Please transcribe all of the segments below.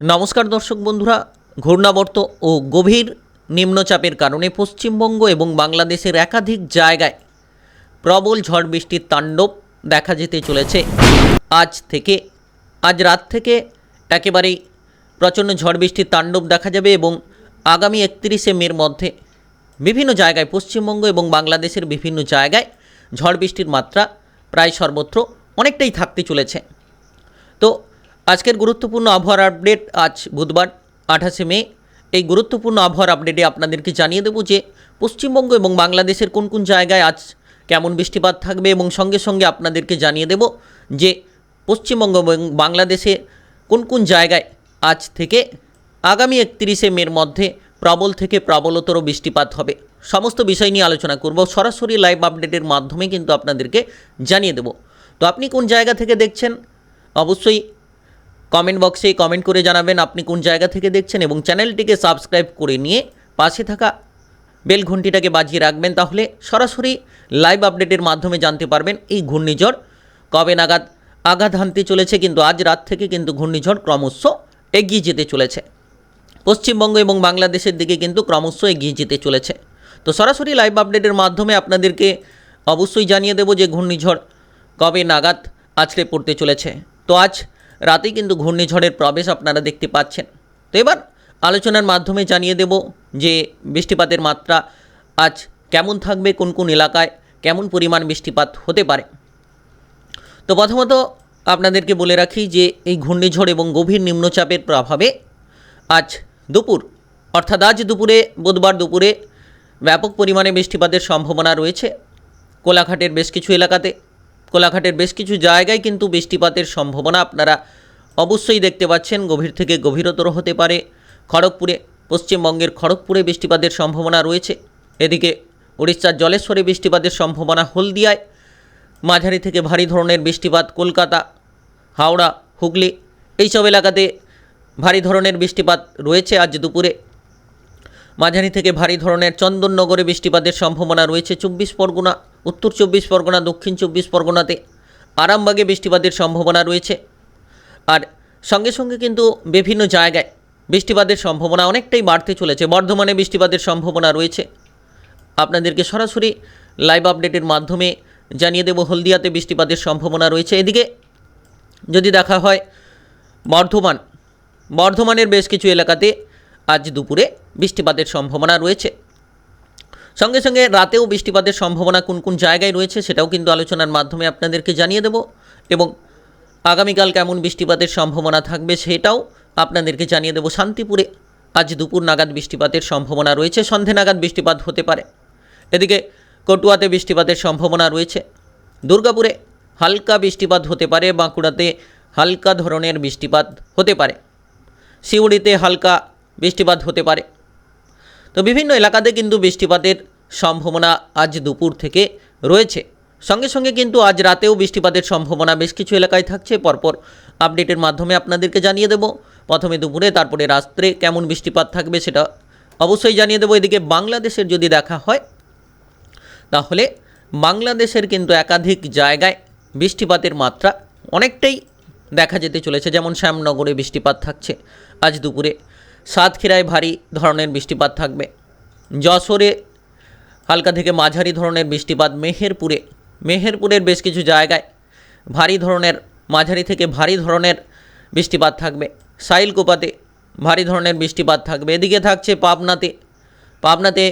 নমস্কার দর্শক বন্ধুরা, ঘূর্ণাবর্ত ও গভীর নিম্নচাপের কারণে পশ্চিমবঙ্গ এবং বাংলাদেশের একাধিক জায়গায় প্রবল ঝড় বৃষ্টির তাণ্ডব দেখা যেতে চলেছে। আজ থেকে, আজ রাত থেকে একেবারেই প্রচণ্ড ঝড় বৃষ্টির তাণ্ডব দেখা যাবে এবং আগামী একত্রিশে মের মধ্যে বিভিন্ন জায়গায়, পশ্চিমবঙ্গ এবং বাংলাদেশের বিভিন্ন জায়গায় ঝড় বৃষ্টির মাত্রা প্রায় সর্বত্র অনেকটাই থাকতে চলেছে। তো আজকের গুরুত্বপূর্ণ আবহাওয়ার আপডেট আজ বুধবার, আঠাশে মে। এই গুরুত্বপূর্ণ আবহাওয়ার আপডেটে আপনাদেরকে জানিয়ে দেবো যে পশ্চিমবঙ্গ এবং বাংলাদেশের কোন কোন জায়গায় আজ কেমন বৃষ্টিপাত থাকবে এবং সঙ্গে সঙ্গে আপনাদেরকে জানিয়ে দেব যে পশ্চিমবঙ্গ এবং বাংলাদেশে কোন কোন জায়গায় আজ থেকে আগামী একত্রিশে মের মধ্যে প্রবল থেকে প্রবলতর বৃষ্টিপাত হবে। সমস্ত বিষয় নিয়ে আলোচনা করব। সরাসরি লাইভ আপডেটের মাধ্যমে কিন্তু আপনাদেরকে জানিয়ে দেব। তো আপনি কোন জায়গা থেকে দেখছেন? অবশ্যই কমেন্ট বক্সে কমেন্ট করে জানাবেন আপনি কোন জায়গা থেকে দেখছেন এবং চ্যানেলটিকে সাবস্ক্রাইব করে নিয়ে পাশে থাকা বেল ঘন্টিটাকে বাজিয়ে রাখবেন তাহলে সরাসরি লাইভ আপডেটের মাধ্যমে জানতে পারবেন এই ঘূর্ণিঝড় কবে নাগাদ আঘাত হানতে চলেছে, কিন্তু আজ রাত থেকে কিন্তু ঘূর্ণিঝড় ক্রমশ এগিয়ে যেতে চলেছে। পশ্চিমবঙ্গ এবং বাংলাদেশের দিকে কিন্তু ক্রমশ এগিয়ে যেতে চলেছে। তো সরাসরি লাইভ আপডেটের মাধ্যমে আপনাদেরকে অবশ্যই জানিয়ে দেব যে ঘূর্ণিঝড় কবে নাগাদ আছড়ে পড়তে চলেছে। তো আজ রাতেই কিন্তু ঘূর্ণিঝড়ের প্রবেশ আপনারা দেখতে পাচ্ছেন। তো এবার আলোচনার মাধ্যমে জানিয়ে দেব যে বৃষ্টিপাতের মাত্রা আজ কেমন থাকবে, কোন কোন এলাকায় কেমন পরিমাণ বৃষ্টিপাত হতে পারে। তো প্রথমত আপনাদেরকে বলে রাখি যে এই ঘূর্ণিঝড় এবং গভীর নিম্নচাপের প্রভাবে আজ দুপুর, অর্থাৎ আজ দুপুরে, বুধবার দুপুরে ব্যাপক পরিমাণে বৃষ্টিপাতের সম্ভাবনা রয়েছে। কোলাঘাটের বেশ কিছু এলাকাতে কোলাঘাটের বেশ কিছু জায়গায় কিন্তু বৃষ্টিপাতের সম্ভাবনা আপনারা অবশ্যই দেখতে পাচ্ছেন। গভীর থেকে গভীরতর হতে পারে। খড়গপুরে, পশ্চিমবঙ্গের খড়গপুরে বৃষ্টিপাতের সম্ভাবনা রয়েছে। এদিকে উড়িষ্যার জলেশ্বরে বৃষ্টিপাতের সম্ভাবনা হলদিয়ায়। মাঝারি থেকে ভারী ধরনের বৃষ্টিপাত কলকাতা, হাওড়া, হুগলি এইসব এলাকাতে ভারী ধরনের বৃষ্টিপাত রয়েছে আজ দুপুরে। মাঝারি থেকে ভারী ধরনের চন্দননগরে বৃষ্টিপাতের সম্ভাবনা রয়েছে। চব্বিশ পরগনা উত্তর চব্বিশ পরগনা, দক্ষিণ চব্বিশ পরগনাতে আরামবাগে বৃষ্টিপাতের সম্ভাবনা রয়েছে। আর সঙ্গে সঙ্গে কিন্তু বিভিন্ন জায়গায় বৃষ্টিপাতের সম্ভাবনা অনেকটাই বাড়তে চলেছে। বর্ধমানে বৃষ্টিপাতের সম্ভাবনা রয়েছে। আপনাদেরকে সরাসরি লাইভ আপডেটের মাধ্যমে জানিয়ে দেব, হলদিয়াতে বৃষ্টিপাতের সম্ভাবনা রয়েছে। এদিকে যদি দেখা হয়, বর্ধমান, বর্ধমানের বেশ কিছু এলাকাতে আজ দুপুরে বৃষ্টিপাতের সম্ভাবনা রয়েছে। সঙ্গে সঙ্গে রাতেও বৃষ্টিপাতের সম্ভাবনা কোন কোন জায়গায় রয়েছে সেটাও কিন্তু আলোচনার মাধ্যমে আপনাদেরকে জানিয়ে দেব এবং আগামীকাল কেমন বৃষ্টিপাতের সম্ভাবনা থাকবে সেটাও আপনাদেরকে জানিয়ে দেব শান্তিপুরে। আজ দুপুর নাগাদ বৃষ্টিপাতের সম্ভাবনা রয়েছে, সন্ধে নাগাদ বৃষ্টিপাত হতে পারে। এদিকে কটুয়াতে বৃষ্টিপাতের সম্ভাবনা রয়েছে। দুর্গাপুরে হালকা বৃষ্টিপাত হতে পারে, বাঁকুড়াতে হালকা ধরনের বৃষ্টিপাত হতে পারে। সিউড়িতে হালকা বৃষ্টিপাত হতে পারে। তো বিভিন্ন এলাকাতে কিন্তু বৃষ্টিপাতের সম্ভাবনা আজ দুপুর থেকে রয়েছে। সঙ্গে সঙ্গে কিন্তু আজ রাতেও বৃষ্টিপাতের সম্ভাবনা বেশ কিছু এলাকায় থাকছে। পরপর আপডেটের মাধ্যমে আপনাদেরকে জানিয়ে দেব। প্রথমে দুপুরে, তারপরে রাত্রে কেমন বৃষ্টিপাত থাকবে সেটা অবশ্যই জানিয়ে দেবো। এদিকে বাংলাদেশের যদি দেখা হয়, তাহলে বাংলাদেশের কিন্তু একাধিক জায়গায় বৃষ্টিপাতের মাত্রা অনেকটাই দেখা যেতে চলেছে। যেমন শ্যামনগরে বৃষ্টিপাত থাকছে আজ দুপুরে। সাতক্ষীরায় ভারী ধরনের বৃষ্টিপাত থাকবে। যশোরে হালকা থেকে মাঝারি ধরনের বৃষ্টিপাত মেহেরপুরে, মেহেরপুরের বেশ কিছু জায়গায় ভারী ধরনের, মাঝারি থেকে ভারী ধরনের বৃষ্টিপাত থাকবে। সাইলকোপাতে ভারী ধরনের বৃষ্টিপাত থাকবে। এদিকে থাকছে পাবনাতে পাবনাতে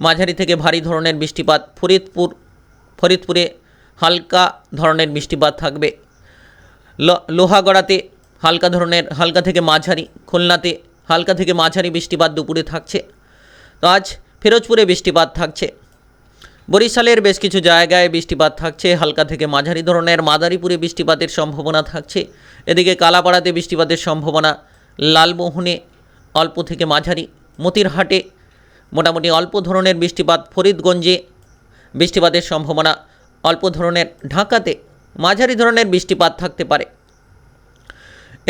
মাঝারি থেকে ভারী ধরনের বৃষ্টিপাত। ফরিদপুর, ফরিদপুরে হালকা ধরনের বৃষ্টিপাত থাকবে। লোহাগড়াতে হালকা ধরনের, হালকা থেকে মাঝারি, খুলনাতে হালকা থেকে মাঝারি বৃষ্টিপাত দুপুরে থাকছে। তো আজ ফিরোজপুরে বৃষ্টিপাত থাকছে। বরিশালের বেশ কিছু জায়গায় বৃষ্টিপাত থাকছে। হালকা থেকে মাঝারি ধরনের মাদারীপুরে বৃষ্টিপাতের সম্ভাবনা থাকছে। এদিকে কালাপাড়াতে বৃষ্টিপাতের সম্ভাবনা লালমোহনে অল্প থেকে মাঝারি। মতিরহাটে মোটামুটি অল্প ধরনের বৃষ্টিপাত। ফরিদগঞ্জে বৃষ্টিপাতের সম্ভাবনা অল্প ধরনের। ঢাকাতে মাঝারি ধরনের বৃষ্টিপাত থাকতে পারে।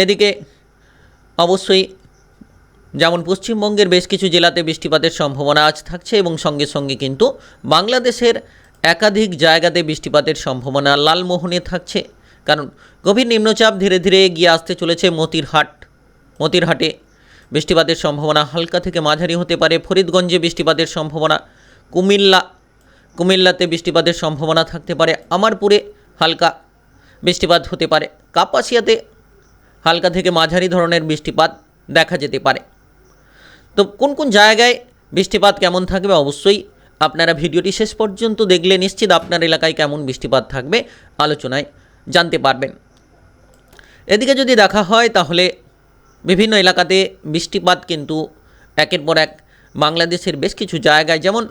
এদিকে অবশ্যই যেমন পশ্চিমবঙ্গের বেশ কিছু জেলাতে বৃষ্টিপাতের সম্ভাবনা আজ থাকছে এবং সঙ্গে সঙ্গে কিন্তু বাংলাদেশের একাধিক জায়গাতে বৃষ্টিপাতের সম্ভাবনা লালমোহনে থাকছে। কারণ গভীর নিম্নচাপ ধীরে ধীরে এগিয়ে আসতে চলেছে মতিরহাট। মতিরহাটে বৃষ্টিপাতের সম্ভাবনা হালকা থেকে মাঝারি হতে পারে। ফরিদগঞ্জে বৃষ্টিপাতের সম্ভাবনা, কুমিল্লা, কুমিল্লাতে বৃষ্টিপাতের সম্ভাবনা থাকতে পারে। আমারপুরে হালকা বৃষ্টিপাত হতে পারে। কাপাসিয়াতে হালকা থেকে মাঝারি ধরনের বৃষ্টিপাত দেখা যেতে পারে। তো কোন কোন জায়গায় বৃষ্টিপাত কেমন থাকবে? অবশ্যই আপনারা ভিডিওটি শেষ পর্যন্ত দেখলে নিশ্চিত আপনার এলাকায় কেমন বৃষ্টিপাত থাকবে আলোচনায় জানতে পারবেন। এদিকে যদি দেখা হয় তাহলে বিভিন্ন এলাকাতে বৃষ্টিপাত কিন্তু একের পর এক বাংলাদেশের বেশ কিছু জায়গায় যেমন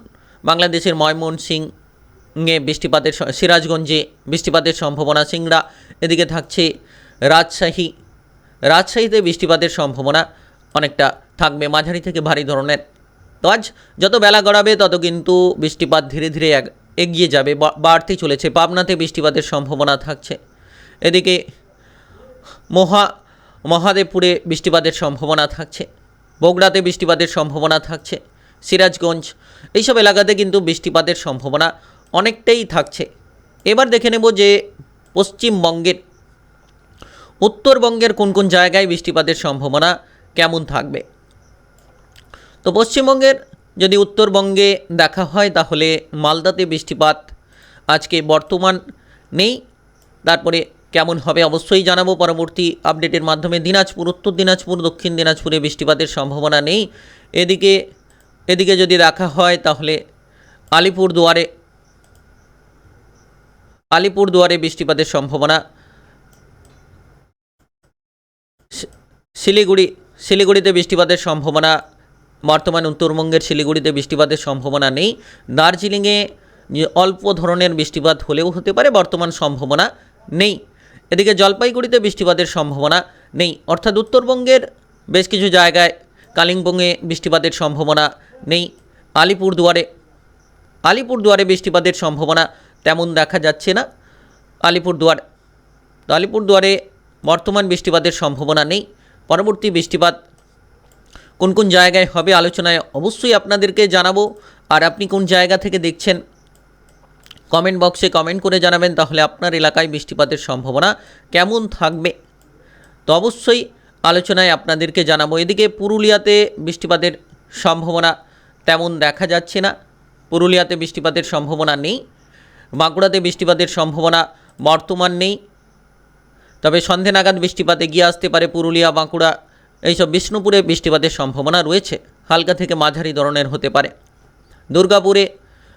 বাংলাদেশের ময়মনসিংহে বৃষ্টিপাতের সিরাজগঞ্জে বৃষ্টিপাতের সম্ভাবনা, সিংড়া এদিকে থাকছে রাজশাহী। রাজশাহীতে বৃষ্টিপাতের সম্ভাবনা অনেকটা থাকবে মাঝারি থেকে ভারী ধরনের। তো আজ যত বেলা গড়াবে, তত কিন্তু বৃষ্টিপাত ধীরে ধীরে এগিয়ে যাবে বাড়তে চলেছে। পাবনাতে বৃষ্টিপাতের সম্ভাবনা থাকছে। এদিকে মহা, মহাদেবপুরে বৃষ্টিপাতের সম্ভাবনা থাকছে। বগুড়াতে বৃষ্টিপাতের সম্ভাবনা থাকছে। সিরাজগঞ্জ, এইসব এলাকাতে কিন্তু বৃষ্টিপাতের সম্ভাবনা অনেকটাই থাকছে। এবার দেখে নেব যে পশ্চিমবঙ্গের, উত্তরবঙ্গের কোন কোন জায়গায় বৃষ্টিপাতের সম্ভাবনা কেমন থাকবে? তো পশ্চিমবঙ্গের যদি উত্তরবঙ্গে দেখা হয় তাহলে মালদাতে বৃষ্টিপাত আজকে বর্তমান নেই। তারপরে কেমন হবে অবশ্যই জানাব। পরবর্তী আপডেটের মাধ্যমে দিনাজপুর, উত্তর দিনাজপুর, দক্ষিণ দিনাজপুরে বৃষ্টিপাতের সম্ভাবনা নেই। এদিকে এদিকে যদি দেখা হয় তাহলে আলিপুর দুয়ারে আলিপুর দুয়ারে বৃষ্টিপাতের সম্ভাবনা। শিলিগুড়ি শিলিগুড়িতে বৃষ্টিপাতের সম্ভাবনা, বর্তমান উত্তরবঙ্গের শিলিগুড়িতে বৃষ্টিপাতের সম্ভাবনা নেই। দার্জিলিংয়ে অল্প ধরনের বৃষ্টিপাত হলেও হতে পারে, বর্তমান সম্ভাবনা নেই। এদিকে জলপাইগুড়িতে বৃষ্টিপাতের সম্ভাবনা নেই। অর্থাৎ উত্তরবঙ্গের বেশ কিছু জায়গায় কালিম্পংয়ে বৃষ্টিপাতের সম্ভাবনা নেই। আলিপুরদুয়ারে আলিপুরদুয়ারে বৃষ্টিপাতের সম্ভাবনা তেমন দেখা যাচ্ছে না। আলিপুরদুয়ার, আলিপুরদুয়ারে বর্তমান বৃষ্টিপাতের সম্ভাবনা নেই। পরবর্তী বৃষ্টিপাত। কোন কোন জায়গায় হবে আলোচনায় অবশ্যই আপনাদেরকে জানাব। আর আপনি কোন জায়গা থেকে দেখছেন কমেন্ট বক্সে কমেন্ট করে জানাবেন, তাহলে আপনার এলাকায় বৃষ্টিপাতের সম্ভাবনা কেমন থাকবে। তো অবশ্যই আলোচনায় আপনাদেরকে জানাব। এদিকে পুরুলিয়াতে বৃষ্টিপাতের সম্ভাবনা তেমন দেখা যাচ্ছে না। পুরুলিয়াতে বৃষ্টিপাতের সম্ভাবনা নেই। বাঁকুড়াতে বৃষ্টিপাতের সম্ভাবনা বর্তমান নেই। তবে সন্ধে নাগাদ বৃষ্টিপাত এগিয়ে আসতে পারে পুরুলিয়া, বাঁকুড়া, এইসব বিষ্ণুপুরে বৃষ্টিপাতের সম্ভাবনা রয়েছে। হালকা থেকে মাঝারি ধরনের হতে পারে। দুর্গাপুরে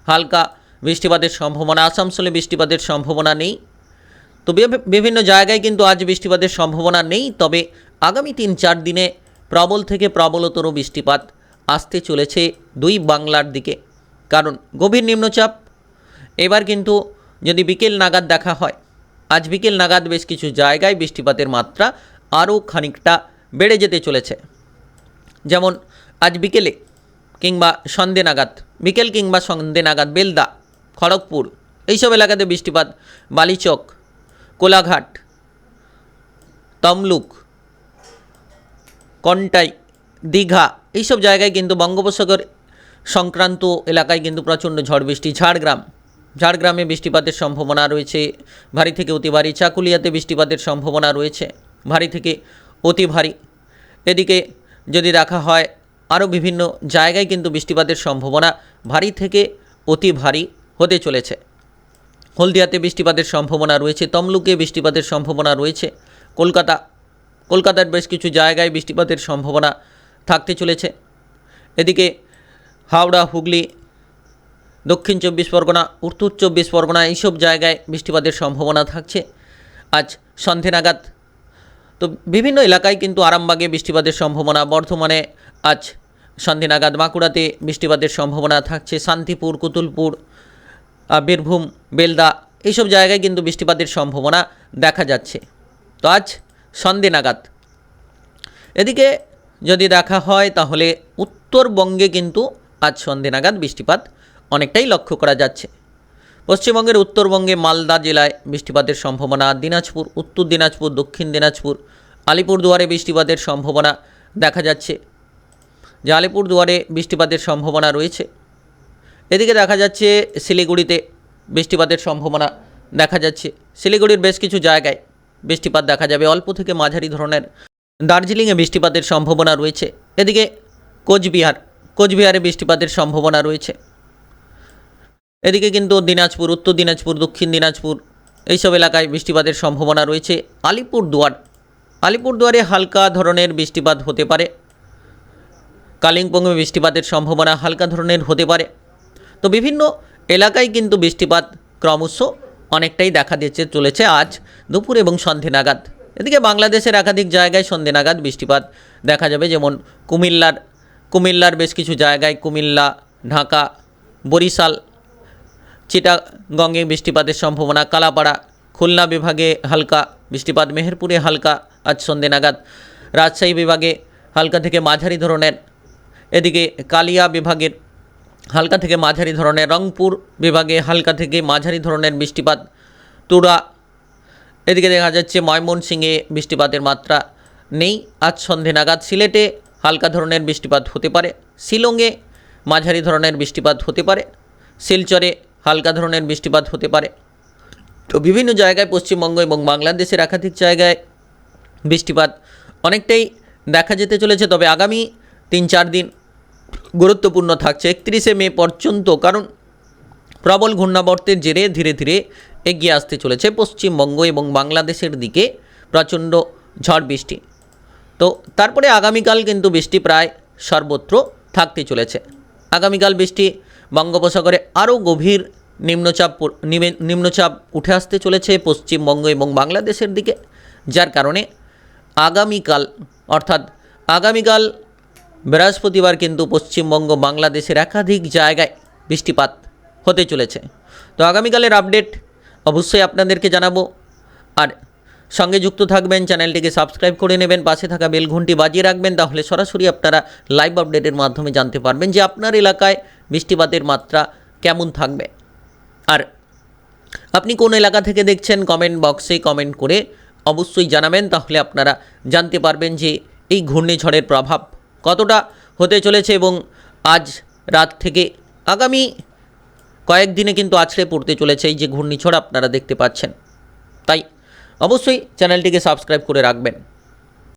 হালকা বৃষ্টিপাতের সম্ভাবনা, আসানসোলে বৃষ্টিপাতের সম্ভাবনা নেই। তো বিভিন্ন জায়গায় কিন্তু আজ বৃষ্টিপাতের সম্ভাবনা নেই, তবে আগামী তিন চার দিনে প্রবল থেকে প্রবলতর বৃষ্টিপাত আসতে চলেছে দুই বাংলার দিকে। কারণ গভীর নিম্নচাপ, এবার কিন্তু যদি বিকেল নাগাদ দেখা হয় আজ বিকেল নাগাদ বেশ কিছু জায়গায় বৃষ্টিপাতের মাত্রা আরও খানিকটা বেড়ে যেতে চলেছে। যেমন আজ বিকেলে কিংবা সন্ধে নাগাদ, বিকেল কিংবা সন্ধে নাগাদ বেলদা, খড়গপুর, এইসব এলাকাতে বৃষ্টিপাত, বালিচক, কোলাঘাট, তমলুক, কন্টাই, দীঘা, এইসব জায়গায় কিন্তু বঙ্গোপসাগর সংক্রান্ত এলাকায় কিন্তু প্রচণ্ড ঝড় বৃষ্টি, ঝাড়গ্রাম। ঝাড়গ্রামে বৃষ্টিপাতের সম্ভাবনা রয়েছে। ভারী থেকে অতি ভারী চাকুলিয়াতে বৃষ্টিপাতের সম্ভাবনা রয়েছে। ভারী থেকে অতি ভারী। এদিকে যদি দেখা হয়, আরও বিভিন্ন জায়গায় কিন্তু বৃষ্টিপাতের সম্ভাবনা ভারী থেকে অতি ভারী হতে চলেছে। হলদিয়াতে বৃষ্টিপাতের সম্ভাবনা রয়েছে, তমলুকে বৃষ্টিপাতের সম্ভাবনা রয়েছে, কলকাতা, কলকাতার বেশ কিছু জায়গায় বৃষ্টিপাতের সম্ভাবনা থাকতে চলেছে। এদিকে হাওড়া, হুগলি দক্ষিণ চব্বিশ পরগনা, উত্তর চব্বিশ পরগনা এইসব জায়গায় বৃষ্টিপাতের সম্ভাবনা থাকছে। আজ সন্ধে নাগাদ তো বিভিন্ন এলাকায় কিন্তু আরামবাগে বৃষ্টিপাতের সম্ভাবনা। বর্ধমানে আজ সন্ধে নাগাদ বাঁকুড়াতে বৃষ্টিপাতের সম্ভাবনা থাকছে। শান্তিপুর, কুতুলপুর বীরভূম, বেলদা এইসব জায়গায় কিন্তু বৃষ্টিপাতের সম্ভাবনা দেখা যাচ্ছে। তো আজ সন্ধে নাগাদ। এদিকে যদি দেখা হয় তাহলে উত্তরবঙ্গে কিন্তু আজ সন্ধে নাগাদ বৃষ্টিপাত অনেকটাই লক্ষ্য করা যাচ্ছে। পশ্চিমবঙ্গের উত্তরবঙ্গে মালদা জেলায় বৃষ্টিপাতের সম্ভাবনা, দিনাজপুর, উত্তর দিনাজপুর, দক্ষিণ দিনাজপুর, আলিপুরদুয়ারে বৃষ্টিপাতের সম্ভাবনা দেখা যাচ্ছে। যে আলিপুরদুয়ারে বৃষ্টিপাতের সম্ভাবনা রয়েছে। এদিকে দেখা যাচ্ছে শিলিগুড়িতে বৃষ্টিপাতের সম্ভাবনা দেখা যাচ্ছে। শিলিগুড়ির বেশ কিছু জায়গায় বৃষ্টিপাত দেখা যাবে। অল্প থেকে মাঝারি ধরনের দার্জিলিংয়ে বৃষ্টিপাতের সম্ভাবনা রয়েছে। এদিকে কোচবিহার, কোচবিহারে বৃষ্টিপাতের সম্ভাবনা রয়েছে। এদিকে কিন্তু দিনাজপুর, উত্তর দিনাজপুর, দক্ষিণ দিনাজপুর এইসব এলাকায় বৃষ্টিপাতের সম্ভাবনা রয়েছে। আলিপুরদুয়ার, আলিপুরদুয়ারে হালকা ধরনের বৃষ্টিপাত হতে পারে। কালিম্পংয়ে বৃষ্টিপাতের সম্ভাবনা হালকা ধরনের হতে পারে। তো বিভিন্ন এলাকায় কিন্তু বৃষ্টিপাত ক্রমশ অনেকটাই দেখা দিচ্ছে, চলেছে আজ দুপুর এবং সন্ধে নাগাদ। এদিকে বাংলাদেশের একাধিক জায়গায় সন্ধে নাগাদ বৃষ্টিপাত দেখা যাবে, যেমন কুমিল্লার কুমিল্লার বেশ কিছু জায়গায়, কুমিল্লা, ঢাকা, বরিশাল চিটাগংয়ে বৃষ্টিপাতের সম্ভাবনা, কালাপাড়া, খুলনা বিভাগে হালকা বৃষ্টিপাত, মেহেরপুরে হালকা, আজ সন্ধে নাগাদ। রাজশাহী বিভাগে হালকা থেকে মাঝারি ধরনের, এদিকে কালিয়া বিভাগের হালকা থেকে মাঝারি ধরনের, রংপুর বিভাগে হালকা থেকে মাঝারি ধরনের বৃষ্টিপাত, তুরা, এদিকে দেখা যাচ্ছে ময়মনসিংহে বৃষ্টিপাতের মাত্রা নেই। আজ সন্ধে নাগাদ সিলেটে হালকা ধরনের বৃষ্টিপাত হতে পারে, শিলংয়ে মাঝারি ধরনের বৃষ্টিপাত হতে পারে, শিলচরে হালকা ধরনের বৃষ্টিপাত হতে পারে। তো বিভিন্ন জায়গায়, পশ্চিমবঙ্গ এবং বাংলাদেশের একাধিক জায়গায় বৃষ্টিপাত অনেকটাই দেখা যেতে চলেছে। তবে আগামী তিন চার দিন গুরুত্বপূর্ণ থাকছে। একত্রিশে মে পর্যন্ত, কারণ প্রবল ঘূর্ণাবর্তের জেরে ধীরে ধীরে এগিয়ে আসতে চলেছে পশ্চিমবঙ্গ এবং বাংলাদেশের দিকে প্রচণ্ড ঝড় বৃষ্টি। তো তারপরে আগামীকাল কিন্তু বৃষ্টি প্রায় সর্বত্র থাকতে চলেছে। আগামীকাল বৃষ্টি বঙ্গোপসাগরে আরও গভীর নিম্নচাপ নিম্নচাপ উঠে আসতে চলেছে পশ্চিমবঙ্গ এবং বাংলাদেশের দিকে, যার কারণে আগামীকাল, অর্থাৎ আগামীকাল বৃহস্পতিবার কিন্তু পশ্চিমবঙ্গ বাংলাদেশের একাধিক জায়গায় বৃষ্টিপাত হতে চলেছে। তো আগামীকালের আপডেট অবশ্যই আপনাদেরকে জানাব। আর সঙ্গে যুক্ত থাকবেন, চ্যানেলটিকে সাবস্ক্রাইব করে নেবেন, পাশে থাকা বেল বাজিয়ে রাখবেন, তাহলে সরাসরি আপনারা লাইভ আপডেটের মাধ্যমে জানতে পারবেন যে আপনার এলাকায় বৃষ্টিপাতের মাত্রা কেমন থাকবে। আর আপনি কোন এলাকা থেকে দেখছেন কমেন্ট বক্সে কমেন্ট করে অবশ্যই জানাবেন, তাহলে আপনারা জানতে পারবেন যে এই ঘূর্ণিঝড়ের প্রভাব কতটা হতে চলেছে এবং আজ রাত থেকে আগামী কয়েকদিনে কিন্তু আছড়ে পড়তে চলেছে এই যে ঘূর্ণিঝড়, আপনারা দেখতে পাচ্ছেন। তাই অবশ্যই চ্যানেলটিকে সাবস্ক্রাইব করে রাখবেন।